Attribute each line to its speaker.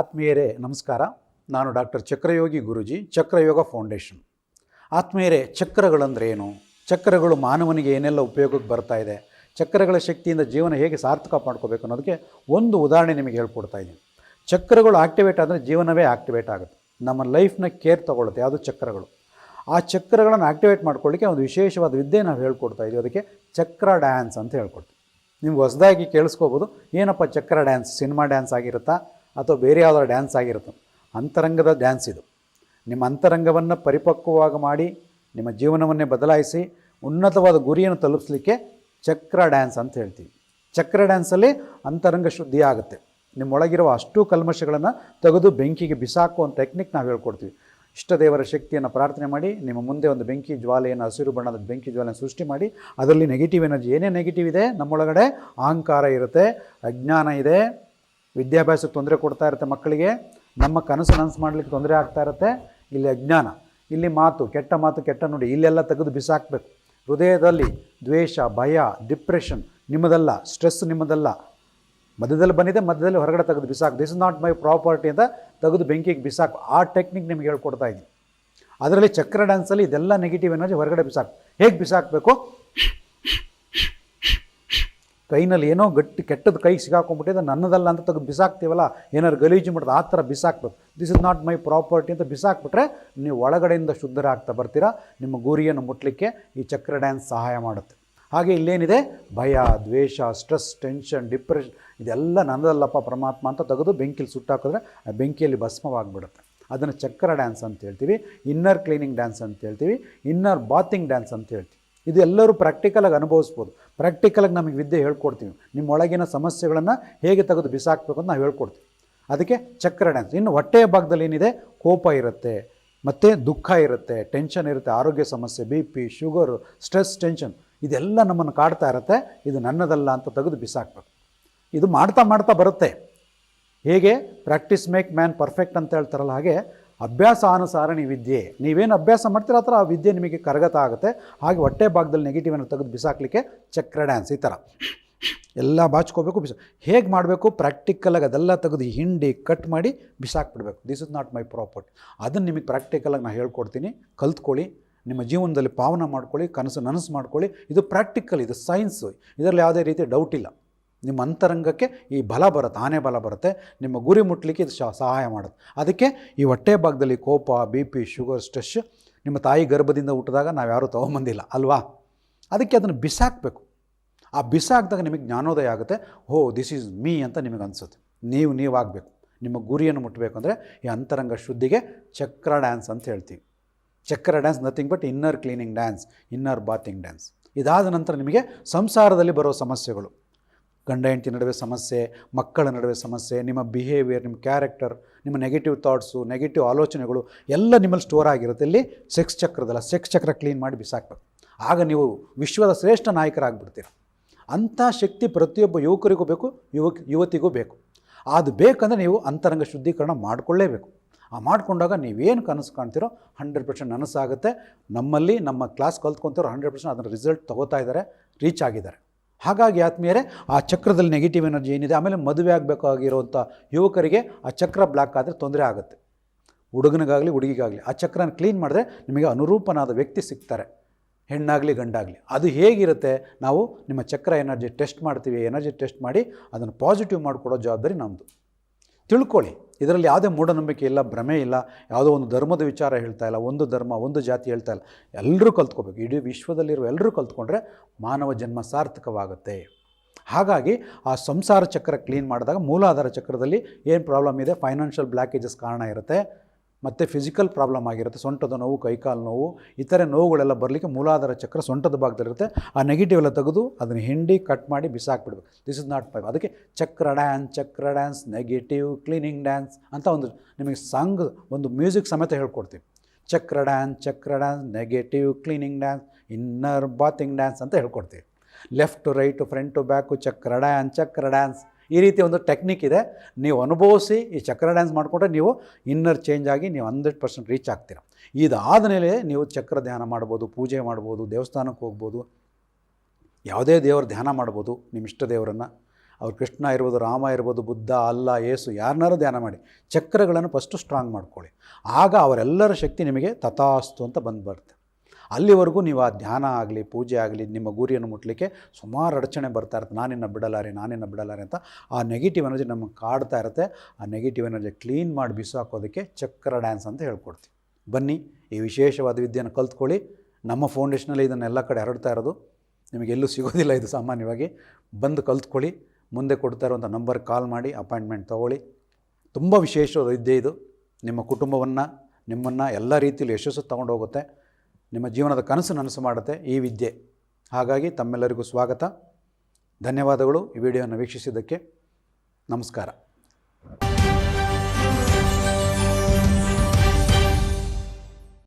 Speaker 1: ಆತ್ಮೀಯರೇ, ನಮಸ್ಕಾರ. ನಾನು ಡಾಕ್ಟರ್ ಚಕ್ರಯೋಗಿ ಗುರುಜಿ, ಚಕ್ರಯೋಗ ಫೌಂಡೇಶನ್. ಆತ್ಮೀಯರೇ, ಚಕ್ರಗಳಂದ್ರೆ ಏನು? ಚಕ್ರಗಳು ಮಾನವನಿಗೆ ಏನೆಲ್ಲ ಉಪಯೋಗಕ್ಕೆ ಬರ್ತಾ ಇದೆ? ಚಕ್ರಗಳ ಶಕ್ತಿಯಿಂದ ಜೀವನ ಹೇಗೆ ಸಾರ್ಥಕ ಮಾಡ್ಕೋಬೇಕು ಅನ್ನೋದಕ್ಕೆ ಒಂದು ಉದಾಹರಣೆ ನಿಮಗೆ ಹೇಳ್ಕೊಡ್ತಾ ಇದ್ದೀನಿ. ಚಕ್ರಗಳು ಆಕ್ಟಿವೇಟ್ ಆದರೆ ಜೀವನವೇ ಆಕ್ಟಿವೇಟ್ ಆಗುತ್ತೆ. ನಮ್ಮ ಲೈಫ್ನ ಕೇರ್ ತಗೊಳುತ್ತೆ ಯಾವುದು ಚಕ್ರಗಳು? ಆ ಚಕ್ರಗಳನ್ನು ಆಕ್ಟಿವೇಟ್ ಮಾಡ್ಕೊಳ್ಳಿಕ್ಕೆ ಒಂದು ವಿಶೇಷವಾದ ವಿದ್ಯೆ ನಾವು ಹೇಳ್ಕೊಡ್ತಾ ಇದ್ದೀವಿ ಅದಕ್ಕೆ ಚಕ್ರ ಡ್ಯಾನ್ಸ್ ಅಂತ ಹೇಳ್ಕೊಡ್ತೀವಿ. ನಿಮ್ಗೆ ಹೊಸದಾಗಿ ಕೇಳಿಸ್ಕೋಬೋದು. ಏನಪ್ಪ ಚಕ್ರ ಡ್ಯಾನ್ಸ್ ಸಿನಿಮಾ ಡ್ಯಾನ್ಸ್ ಆಗಿರುತ್ತಾ? ಅಥವಾ ಬೇರೆ ಯಾವುದಾದ್ರು ಡ್ಯಾನ್ಸ್ ಆಗಿರುತ್ತೆ. ಅಂತರಂಗದ ಡ್ಯಾನ್ಸ್ ಇದು. ನಿಮ್ಮ ಅಂತರಂಗವನ್ನು ಪರಿಪಕ್ವವಾಗಿ ಮಾಡಿ, ನಿಮ್ಮ ಜೀವನವನ್ನೇ ಬದಲಾಯಿಸಿ, ಉನ್ನತವಾದ ಗುರಿಯನ್ನು ತಲುಪಿಸ್ಲಿಕ್ಕೆ ಚಕ್ರ ಡ್ಯಾನ್ಸ್ ಅಂತ ಹೇಳ್ತೀವಿ. ಚಕ್ರ ಡ್ಯಾನ್ಸಲ್ಲಿ ಅಂತರಂಗ ಶುದ್ಧಿ ಆಗುತ್ತೆ. ನಿಮ್ಮೊಳಗಿರುವ ಅಷ್ಟು ಕಲ್ಮಶಗಳನ್ನು ತೆಗೆದು ಬೆಂಕಿಗೆ ಬಿಸಾಕುವ ಟೆಕ್ನಿಕ್ ನಾವು ಹೇಳ್ಕೊಡ್ತೀವಿ. ಇಷ್ಟ ದೇವರ ಶಕ್ತಿಯನ್ನು ಪ್ರಾರ್ಥನೆ ಮಾಡಿ, ನಿಮ್ಮ ಮುಂದೆ ಒಂದು ಬೆಂಕಿ ಜ್ವಾಲೆಯನ್ನು, ಹಸಿರು ಬಣ್ಣದ ಬೆಂಕಿ ಜ್ವಾಲೆಯನ್ನು ಸೃಷ್ಟಿ ಮಾಡಿ, ಅದರಲ್ಲಿ ನೆಗೆಟಿವ್ ಎನರ್ಜಿ ಏನೇ ನೆಗೆಟಿವ್ ಇದೆ, ನಮ್ಮೊಳಗಡೆ ಅಹಂಕಾರ ಇರುತ್ತೆ, ಅಜ್ಞಾನ ಇದೆ ವಿದ್ಯಾಭ್ಯಾಸಕ್ಕೆ ತೊಂದರೆ ಕೊಡ್ತಾ ಇರುತ್ತೆ ಮಕ್ಕಳಿಗೆ, ನಮ್ಮ ಕನಸು ನನಸು ಮಾಡಲಿಕ್ಕೆ ತೊಂದರೆ ಆಗ್ತಾ ಇರುತ್ತೆ. ಇಲ್ಲಿ ಅಜ್ಞಾನ, ಇಲ್ಲಿ ಮಾತು, ಕೆಟ್ಟ ಮಾತು, ಕೆಟ್ಟ ನೋಡಿ, ಇಲ್ಲೆಲ್ಲ ತೆಗೆದು ಬಿಸಾಕಬೇಕು. ಹೃದಯದಲ್ಲಿ ದ್ವೇಷ, ಭಯ ಡಿಪ್ರೆಷನ್ ನಿಮ್ಮದಲ್ಲ ಸ್ಟ್ರೆಸ್ ನಿಮ್ಮದಲ್ಲ. ಮಧ್ಯದಲ್ಲಿ ಬಂದಿದೆ, ಮಧ್ಯದಲ್ಲಿ ಹೊರಗಡೆ ತೆಗೆದು ಬಿಸಾಕು. This is not my property ಅಂತ ತೆಗೆದು ಬೆಂಕಿಗೆ ಬಿಸಾಕು. ಆ ಟೆಕ್ನಿಕ್ ನಿಮ್ಗೆ ಹೇಳ್ಕೊಡ್ತಾ ಇದ್ದೀನಿ. ಅದರಲ್ಲಿ ಚಕ್ರ ಡ್ಯಾನ್ಸಲ್ಲಿ ಇದೆಲ್ಲ ನೆಗೆಟಿವ್ ಎನರ್ಜಿ ಹೊರಗಡೆ ಬಿಸಾಕು. ಹೇಗೆ ಬಿಸಾಕಬೇಕು? ಕೈನಲ್ಲಿ ಏನೋ ಗಟ್ಟಿ ಕೆಟ್ಟದ್ದು ಕೈ ಸಿಗಾಕೊಂಡ್ಬಿಟ್ಟಿದೆ, ನನ್ನದಲ್ಲ ಅಂತ ತೆಗೆದು ಬಿಸಾಕ್ತೀವಲ್ಲ ಏನಾರು ಗಲೀಜು ಮಾಡೋದು ಆ ಥರ ಬಿಸಾಕ್ಬೇಕು this is not my property ಅಂತ ಬಿಸಾಕ್ಬಿಟ್ರೆ ನೀವು ಒಳಗಡೆಯಿಂದ ಶುದ್ಧರಾಗ್ತಾ ಬರ್ತೀರಾ, ನಿಮ್ಮ ಗುರಿಯನ್ನು ಮುಟ್ಟಲಿಕ್ಕೆ ಈ ಚಕ್ರ ಡ್ಯಾನ್ಸ್ ಸಹಾಯ ಮಾಡುತ್ತೆ. ಹಾಗೆ ಇಲ್ಲೇನಿದೆ? ಭಯ, ದ್ವೇಷ ಸ್ಟ್ರೆಸ್ ಟೆನ್ಷನ್ ಡಿಪ್ರೆಷನ್ ಇದೆಲ್ಲ ನನ್ನದಲ್ಲಪ್ಪ ಪರಮಾತ್ಮ ಅಂತ ತೆಗೆದು ಬೆಂಕಿಲಿ ಸುಟ್ಟಾಕಿದ್ರೆ ಆ ಬೆಂಕಿಯಲ್ಲಿ ಭಸ್ಮವಾಗಿಬಿಡುತ್ತೆ. ಅದನ್ನು ಚಕ್ರ ಡ್ಯಾನ್ಸ್ ಅಂತ ಹೇಳ್ತೀವಿ ಇನ್ನರ್ ಕ್ಲೀನಿಂಗ್ ಡ್ಯಾನ್ಸ್ ಅಂತ ಹೇಳ್ತೀವಿ ಇನ್ನರ್ ಬಾತಿಂಗ್ ಡ್ಯಾನ್ಸ್ ಅಂತ ಹೇಳ್ತೀವಿ. ಇದು ಎಲ್ಲರೂ ಪ್ರಾಕ್ಟಿಕಲಾಗಿ ಅನುಭವಿಸ್ಬೋದು. ಪ್ರಾಕ್ಟಿಕಲಾಗಿ ನಮಗೆ ವಿದ್ಯೆ ಹೇಳ್ಕೊಡ್ತೀವಿ. ನಿಮ್ಮೊಳಗಿನ ಸಮಸ್ಯೆಗಳನ್ನು ಹೇಗೆ ತೆಗೆದು ಬಿಸಾಕಬೇಕು ಅಂತ ನಾವು ಹೇಳ್ಕೊಡ್ತೀವಿ. ಅದಕ್ಕೆ ಚಕ್ರ ಡ್ಯಾನ್ಸ್ ಇನ್ನು ಹೊಟ್ಟೆಯ ಭಾಗದಲ್ಲಿ ಏನಿದೆ? ಕೋಪ ಇರುತ್ತೆ, ಮತ್ತು ದುಃಖ ಇರುತ್ತೆ ಟೆನ್ಷನ್ ಇರುತ್ತೆ, ಆರೋಗ್ಯ ಸಮಸ್ಯೆ B P sugar stress tension ಇದೆಲ್ಲ ನಮ್ಮನ್ನು ಕಾಡ್ತಾ ಇರುತ್ತೆ. ಇದು ನನ್ನದಲ್ಲ ಅಂತ ತೆಗೆದು ಬಿಸಾಕಬೇಕು. ಇದು ಮಾಡ್ತಾ ಮಾಡ್ತಾ ಬರುತ್ತೆ. ಹೇಗೆ? ಪ್ರಾಕ್ಟೀಸ್ ಮೇಕ್ ಮ್ಯಾನ್ ಪರ್ಫೆಕ್ಟ್ ಅಂತ ಹೇಳ್ತಾರಲ್ಲ ಹಾಗೆ ಅಭ್ಯಾಸಾನುಸಾರಣಿ ವಿದ್ಯೆ. ನೀವೇನು ಅಭ್ಯಾಸ ಮಾಡ್ತೀರ, ಆ ಥರ ಆ ವಿದ್ಯೆ ನಿಮಗೆ ಕರಗತ ಆಗುತ್ತೆ ಹಾಗೆ ಹೊಟ್ಟೆ ಭಾಗದಲ್ಲಿ ನೆಗೆಟಿವ್ ಅನ್ನು ತೆಗೆದು ಬಿಸಾಕಲಿಕ್ಕೆ ಚಕ್ರ ಡ್ಯಾನ್ಸ್ ಈ ಥರ. ಎಲ್ಲ ಬಾಚ್ಕೋಬೇಕು, ಬಿಸ ಹೇಗೆ ಮಾಡಬೇಕು? ಪ್ರಾಕ್ಟಿಕಲಾಗಿ ಅದೆಲ್ಲ ತೆಗೆದು ಹಿಂಡಿ ಕಟ್ ಮಾಡಿ ಬಿಸಾಕ್ಬಿಡ್ಬೇಕು. This is not my property ಅದನ್ನು ನಿಮಗೆ ಪ್ರಾಕ್ಟಿಕಲಾಗಿ ನಾನು ಹೇಳ್ಕೊಡ್ತೀನಿ. ಕಲ್ತ್ಕೊಳ್ಳಿ. ನಿಮ್ಮ ಜೀವನದಲ್ಲಿ ಪಾವನ ಮಾಡ್ಕೊಳ್ಳಿ. ಕನಸು ನನಸು ಮಾಡ್ಕೊಳ್ಳಿ. ಇದು ಪ್ರಾಕ್ಟಿಕಲ್ ಇದು ಸೈನ್ಸು ಇದರಲ್ಲಿ ಯಾವುದೇ ರೀತಿ ಡೌಟ್ ಇಲ್ಲ. ನಿಮ್ಮ ಅಂತರಂಗಕ್ಕೆ ಈ ಬಲ ಬರುತ್ತೆ ಆನೆ ಬಲ ಬರುತ್ತೆ, ನಿಮ್ಮ ಗುರಿ ಮುಟ್ಟಲಿಕ್ಕೆ ಇದು ಸಹಾಯ ಮಾಡುತ್ತೆ. ಅದಕ್ಕೆ ಈ ಹೊಟ್ಟೆ ಭಾಗದಲ್ಲಿ ಕೋಪ, ಬಿ ಪಿ, ಶುಗರ್, ಸ್ಟ್ರೆಸ್ ನಿಮ್ಮ ತಾಯಿ ಗರ್ಭದಿಂದ ಹುಟ್ಟಿದಾಗ ನಾವು ಯಾರೂ ತೊಗೊಂಬಂದಿಲ್ಲ, ಅಲ್ವಾ? ಅದಕ್ಕೆ ಅದನ್ನು ಬಿಸಾಕಬೇಕು. ಆ ಬಿಸಾಕಿದಾಗ ನಿಮಗೆ ಜ್ಞಾನೋದಯ ಆಗುತ್ತೆ, ಹೋ ದಿಸ್ ಈಸ್ ಮೀ ಅಂತ ನಿಮಗೆ ಅನಿಸುತ್ತೆ. ನೀವು ನೀವಾಗಬೇಕು ನಿಮ್ಮ ಗುರಿಯನ್ನು ಮುಟ್ಟಬೇಕು ಅಂದರೆ ಈ ಅಂತರಂಗ ಶುದ್ಧಿಗೆ ಚಕ್ರ ಡ್ಯಾನ್ಸ್ ಅಂತ ಹೇಳ್ತೀವಿ. Chakra dance nothing but inner cleaning dance inner bathing dance ಇದಾದ ನಂತರ ನಿಮಗೆ ಸಂಸಾರದಲ್ಲಿ ಬರೋ ಸಮಸ್ಯೆಗಳು. ಗಂಡ ಹೆಂಡತಿ ನಡುವೆ ಸಮಸ್ಯೆ, ಮಕ್ಕಳ ನಡುವೆ ಸಮಸ್ಯೆ, ನಿಮ್ಮ ಬಿಹೇವಿಯರ್ ನಿಮ್ಮ ಕ್ಯಾರೆಕ್ಟರ್ ನಿಮ್ಮ ನೆಗೆಟಿವ್ ಥಾಟ್ಸು ನೆಗೆಟಿವ್ ಆಲೋಚನೆಗಳು ಎಲ್ಲ ನಿಮ್ಮಲ್ಲಿ ಸ್ಟೋರ್ ಆಗಿರುತ್ತೆ. ಇಲ್ಲಿ ಸೆಕ್ಸ್ ಚಕ್ರದಲ್ಲ ಸೆಕ್ಸ್ ಚಕ್ರ ಕ್ಲೀನ್ ಮಾಡಿ ಬಿಸಾಕ್ಬೇಕು. ಆಗ ನೀವು ವಿಶ್ವದ ಶ್ರೇಷ್ಠ ನಾಯಕರಾಗ್ಬಿಡ್ತೀರ. ಅಂಥ ಶಕ್ತಿ ಪ್ರತಿಯೊಬ್ಬ ಯುವಕರಿಗೂ ಬೇಕು, ಯುವಕ, ಯುವತಿಗೂ ಬೇಕು. ಅದು ಬೇಕಂದರೆ ನೀವು ಅಂತರಂಗ ಶುದ್ಧೀಕರಣ ಮಾಡಿಕೊಳ್ಳೇಬೇಕು. ಆ ಮಾಡಿಕೊಂಡಾಗ ನೀವೇನು ಕನಸು ಕಾಣ್ತೀರೋ ಹಂಡ್ರೆಡ್ ಪರ್ಸೆಂಟ್ ನನಸಾಗುತ್ತೆ. ನಮ್ಮಲ್ಲಿ ನಮ್ಮ ಕ್ಲಾಸ್ ಕಲ್ತ್ಕೊತಿರೋ ಹಂಡ್ರೆಡ್ ಪರ್ಸೆಂಟ್ ಅದರ ರಿಸಲ್ಟ್ ತೊಗೋತಾ ಇದ್ದಾರೆ ರೀಚ್ ಆಗಿದ್ದಾರೆ. ಹಾಗಾಗಿ ಆತ್ಮೀಯರೇ, ಆ ಚಕ್ರದಲ್ಲಿ ನೆಗೆಟಿವ್ ಎನರ್ಜಿ ಏನಿದೆ, ಆಮೇಲೆ ಮದುವೆ ಆಗಬೇಕಾಗಿರುವಂಥ ಯುವಕರಿಗೆ ಆ ಚಕ್ರ ಬ್ಲಾಕ್ ಆದರೆ ತೊಂದರೆ ಆಗುತ್ತೆ. ಹುಡುಗನಿಗಾಗಲಿ, ಹುಡುಗಿಗಾಗಲಿ, ಆ ಚಕ್ರನ ಕ್ಲೀನ್ ಮಾಡಿದ್ರೆ ನಿಮಗೆ ಅನುರೂಪನಾದ ವ್ಯಕ್ತಿ ಸಿಗ್ತಾರೆ. ಹೆಣ್ಣಾಗಲಿ, ಗಂಡಾಗಲಿ. ಅದು ಹೇಗಿರುತ್ತೆ? ನಾವು ನಿಮ್ಮ ಚಕ್ರ ಎನರ್ಜಿ ಟೆಸ್ಟ್ ಮಾಡ್ತೀವಿ. ಎನರ್ಜಿ ಟೆಸ್ಟ್ ಮಾಡಿ ಅದನ್ನು ಪಾಸಿಟಿವ್ ಮಾಡಿಕೊಡೋ ಜವಾಬ್ದಾರಿ ನಮ್ಮದು ತಿಳ್ಕೊಳ್ಳಿ. ಇದರಲ್ಲಿ ಯಾವುದೇ ಮೂಢನಂಬಿಕೆ ಇಲ್ಲ, ಭ್ರಮೆ ಇಲ್ಲ, ಯಾವುದೋ ಒಂದು ಧರ್ಮದ ವಿಚಾರ ಹೇಳ್ತಾ ಇಲ್ಲ, ಒಂದು ಧರ್ಮ, ಒಂದು ಜಾತಿ ಹೇಳ್ತಾ ಇಲ್ಲ. ಎಲ್ಲರೂ ಕಲ್ತ್ಕೋಬೇಕು. ಇಡೀ ವಿಶ್ವದಲ್ಲಿರುವ ಎಲ್ಲರೂ ಕಲ್ತ್ಕೊಂಡ್ರೆ ಮಾನವ ಜನ್ಮ ಸಾರ್ಥಕವಾಗುತ್ತೆ. ಹಾಗಾಗಿ ಆ ಸಂಸಾರ ಚಕ್ರ ಕ್ಲೀನ್ ಮಾಡಿದಾಗ ಮೂಲಾಧಾರ ಚಕ್ರದಲ್ಲಿ ಏನು ಪ್ರಾಬ್ಲಮ್ ಇದೆ? ಫೈನಾನ್ಷಿಯಲ್ ಬ್ಲ್ಯಾಕೇಜಸ್ ಕಾರಣ ಇರುತ್ತೆ. ಮತ್ತು ಫಿಸಿಕಲ್ ಪ್ರಾಬ್ಲಮ್ ಆಗಿರುತ್ತೆ. ಸೊಂಟದ ನೋವು, ಕೈಕಾಲು ನೋವು, ಇತರೆ ನೋವುಗಳೆಲ್ಲ ಬರಲಿಕ್ಕೆ ಮೂಲಾಧಾರ ಚಕ್ರ ಸೊಂಟದ ಭಾಗದಲ್ಲಿರುತ್ತೆ ಆ ನೆಗೆಟಿವ್ ಎಲ್ಲ ತೆಗೆದು ಅದನ್ನು ಹಿಂಡಿ ಕಟ್ ಮಾಡಿ ಬಿಸಾಕ್ಬಿಡ್ಬೇಕು. ದಿಸ್ ಇಸ್ ನಾಟ್ ಪೈಪ್ ಅದಕ್ಕೆ ಚಕ್ರ ಡ್ಯಾನ್ಸ್ ಚಕ್ರ ಡ್ಯಾನ್ಸ್ ನೆಗೆಟಿವ್ ಕ್ಲೀನಿಂಗ್ ಡ್ಯಾನ್ಸ್ ಅಂತ ಒಂದು ನಿಮಗೆ ಸಾಂಗ್ ಒಂದು ಮ್ಯೂಸಿಕ್ ಸಮೇತ ಹೇಳ್ಕೊಡ್ತೀವಿ chakra dance chakra dance negative cleaning dance inner bathing dance ಅಂತ ಹೇಳ್ಕೊಡ್ತೀವಿ left right front back chakra dance chakra dance ಈ ರೀತಿ ಒಂದು ಟೆಕ್ನಿಕ್ ಇದೆ. ನೀವು ಅನುಭವಿಸಿ ಈ ಚಕ್ರ ಡ್ಯಾನ್ಸ್ ಮಾಡಿಕೊಂಡ್ರೆ ನೀವು ಇನ್ನರ್ ಚೇಂಜ್ ಆಗಿ ನೀವು ಹಂಡ್ರೆಡ್ ಪರ್ಸೆಂಟ್ ರೀಚ್ ಆಗ್ತೀರ. ಇದಾದ ಮೇಲೆ ನೀವು ಚಕ್ರ ಧ್ಯಾನ ಮಾಡ್ಬೋದು, ಪೂಜೆ ಮಾಡ್ಬೋದು, ದೇವಸ್ಥಾನಕ್ಕೆ ಹೋಗ್ಬೋದು. ಯಾವುದೇ ದೇವರು ಧ್ಯಾನ ಮಾಡ್ಬೋದು, ನಿಮ್ಮ ಇಷ್ಟ ದೇವರನ್ನು. ಅವ್ರು ಕೃಷ್ಣ ಇರ್ಬೋದು, ರಾಮ ಇರ್ಬೋದು, ಬುದ್ಧ, ಅಲ್ಲ, ಏಸು ಯಾರನ್ನಾರು ಧ್ಯಾನ ಮಾಡಿ, ಚಕ್ರಗಳನ್ನು ಫಸ್ಟು ಸ್ಟ್ರಾಂಗ್ ಮಾಡ್ಕೊಳ್ಳಿ. ಆಗ ಅವರೆಲ್ಲರ ಶಕ್ತಿ ನಿಮಗೆ ತಥಾಸ್ತು ಅಂತ ಬಂದು ಬರುತ್ತೆ ಅಲ್ಲಿವರೆಗೂ ನೀವು ಆ ಧ್ಯಾನ ಆಗಲಿ, ಪೂಜೆ ಆಗಲಿ, ನಿಮ್ಮ ಗುರಿಯನ್ನು ಮುಟ್ಟಲಿಕ್ಕೆ ಸುಮಾರು ಅಡಚಣೆ ಬರ್ತಾ ಇರುತ್ತೆ. ನಾನಿನ್ನ ಬಿಡಲಾರೆ ನಾನಿನ್ನ ಬಿಡಲಾರೆ ಅಂತ ಆ ನೆಗೆಟಿವ್ ಎನರ್ಜಿ ನಮಗೆ ಕಾಡ್ತಾ ಇರುತ್ತೆ. ಆ ನೆಗೆಟಿವ್ ಎನರ್ಜಿ ಕ್ಲೀನ್ ಮಾಡಿ ಬಿಸಾಕೋದಕ್ಕೆ ಚಕ್ರ ಡ್ಯಾನ್ಸ್ ಅಂತ ಹೇಳ್ಕೊಡ್ತೀವಿ. ಬನ್ನಿ, ಈ ವಿಶೇಷವಾದ ವಿದ್ಯೆಯನ್ನು ಕಲ್ತ್ಕೊಳ್ಳಿ. ನಮ್ಮ ಫೌಂಡೇಶನಲ್ಲಿ ಇದನ್ನೆಲ್ಲ ಕಡೆ ಹರಡ್ತಾ ಇರೋದು ನಿಮಗೆಲ್ಲೂ ಸಿಗೋದಿಲ್ಲ ಇದು ಸಾಮಾನ್ಯವಾಗಿ. ಬಂದು ಕಲ್ತ್ಕೊಳ್ಳಿ, ಮುಂದೆ ಕೊಡ್ತಾ ಇರುವಂಥ ನಂಬರ್ ಕಾಲ್ ಮಾಡಿ ಅಪಾಯಿಂಟ್ಮೆಂಟ್ ತೊಗೊಳ್ಳಿ. ತುಂಬ ವಿಶೇಷವಾದ ವಿದ್ಯೆ ಇದು. ನಿಮ್ಮ ಕುಟುಂಬವನ್ನು, ನಿಮ್ಮನ್ನು ಎಲ್ಲ ರೀತಿಯಲ್ಲಿ ಯಶಸ್ಸು ತೊಗೊಂಡೋಗುತ್ತೆ. ನಿಮ್ಮ ಜೀವನದ ಕನಸು ನನಸು ಮಾಡುತ್ತೆ ಈ ವಿದ್ಯೆ. ಹಾಗಾಗಿ ತಮ್ಮೆಲ್ಲರಿಗೂ ಸ್ವಾಗತ. ಧನ್ಯವಾದಗಳು ಈ ವಿಡಿಯೋವನ್ನು ವೀಕ್ಷಿಸಿದ್ದಕ್ಕೆ. ನಮಸ್ಕಾರ.